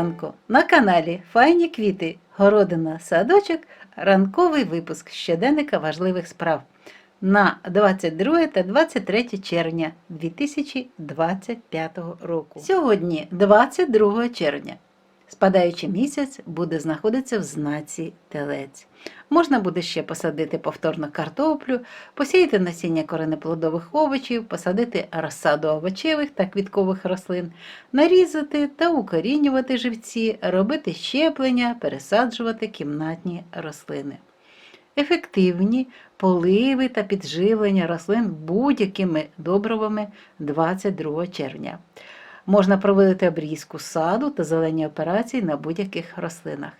ранку на каналі Файні квіти, городина, садочок, ранковий випуск щоденника важливих справ на 22 та 23 червня 2025 року. Сьогодні, 22 червня, спадаючий місяць буде знаходитися в знаці телець. Можна буде ще посадити повторно картоплю, посіяти насіння коренеплодових овочів, посадити розсаду овочевих та квіткових рослин, нарізати та укорінювати живці, робити щеплення, пересаджувати кімнатні рослини. Ефективні поливи та підживлення рослин будь-якими добривами 22 червня. Можна проводити обрізку саду та зелені операції на будь-яких рослинах.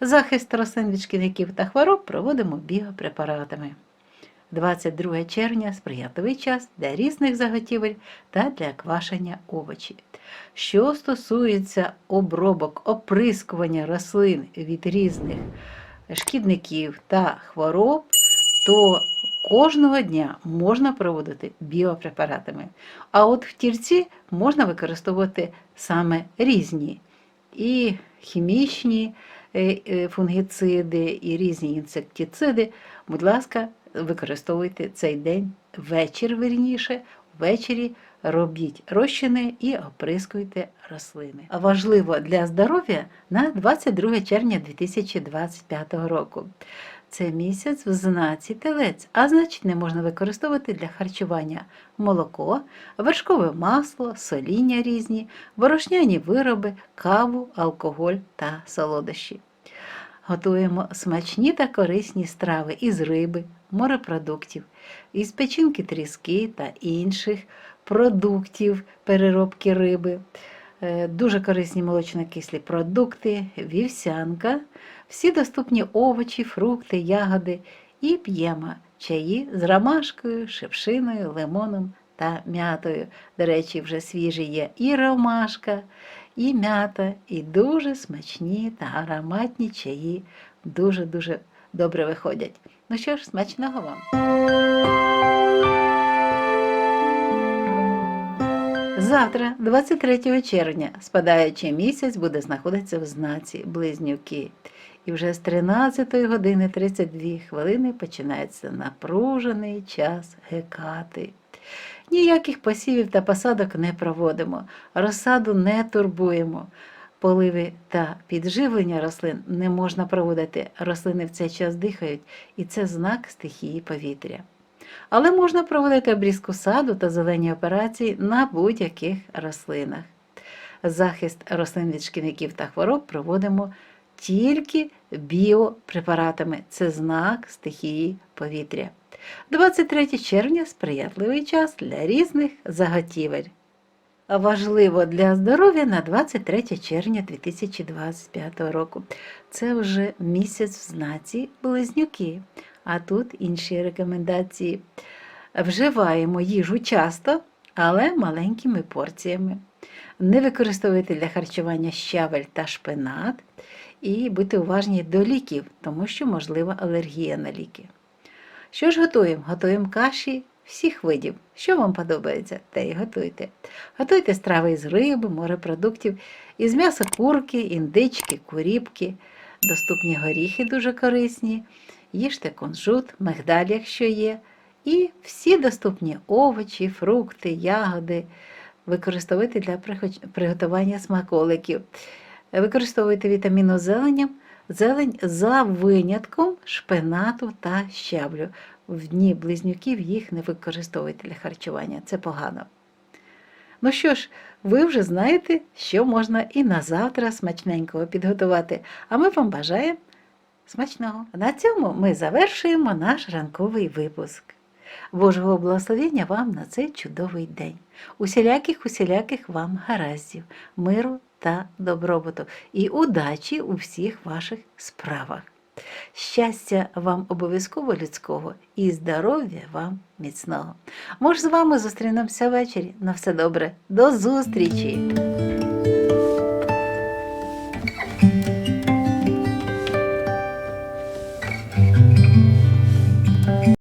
Захист рослин від шкідників та хвороб проводимо біопрепаратами. 22 червня сприятливий час для різних заготівель та для квашення овочів. Що стосується обробок оприскування рослин від різних шкідників та хвороб, то кожного дня можна проводити біопрепаратами. А от в тільці можна використовувати саме різні і хімічні е, е, фунгіциди, і різні інсектициди. Будь ласка, використовуйте цей день вечір, верніше, ввечері робіть розчини і оприскуйте рослини. Важливо для здоров'я на 22 червня 2025 року. Це місяць в знаці телець, а значить не можна використовувати для харчування молоко, вершкове масло, соління різні, борошняні вироби, каву, алкоголь та солодощі. Готуємо смачні та корисні страви із риби, морепродуктів, із печінки тріски та інших продуктів переробки риби, Е, дуже корисні молочно-кислі продукти, вівсянка, всі доступні овочі, фрукти, ягоди і п'ємо чаї з ромашкою, шипшиною, лимоном та м'ятою. До речі, вже свіжі є і ромашка, і м'ята, і дуже смачні та ароматні чаї дуже-дуже добре виходять. Ну що ж, смачного вам! Завтра, 23 червня, спадаючий місяць буде знаходитися в знаці Близнюки. І вже з 13 години 32 хвилини починається напружений час гекати. Ніяких посівів та посадок не проводимо, розсаду не турбуємо. Поливи та підживлення рослин не можна проводити. Рослини в цей час дихають, і це знак стихії повітря. Але можна проводити обрізку саду та зелені операції на будь-яких рослинах. Захист рослин від шкідників та хвороб проводимо тільки біопрепаратами. Це знак стихії повітря. 23 червня сприятливий час для різних заготівель. Важливо для здоров'я на 23 червня 2025 року. Це вже місяць в знаці близнюки. А тут інші рекомендації. Вживаємо їжу часто, але маленькими порціями. Не використовуйте для харчування щавель та шпинат, і будьте уважні до ліків, тому що можлива алергія на ліки. Що ж готуємо? Готуємо каші всіх видів. Що вам подобається, те і готуйте. Готуйте страви із риби, морепродуктів, із м'яса курки, індички, куріпки, доступні горіхи дуже корисні їжте кунжут, мигдаль, якщо є, і всі доступні овочі, фрукти, ягоди використовуйте для приготування смаколиків. Використовуйте вітаміну зеленям, зелень за винятком шпинату та щавлю. В дні близнюків їх не використовуйте для харчування, це погано. Ну що ж, ви вже знаєте, що можна і на завтра смачненького підготувати, а ми вам бажаємо Смачного! На цьому ми завершуємо наш ранковий випуск. Божого благословення вам на цей чудовий день. Усіляких, усіляких вам гараздів, миру та добробуту і удачі у всіх ваших справах. Щастя вам обов'язково людського і здоров'я вам міцного. Може, з вами зустрінемося ввечері. На все добре, до зустрічі!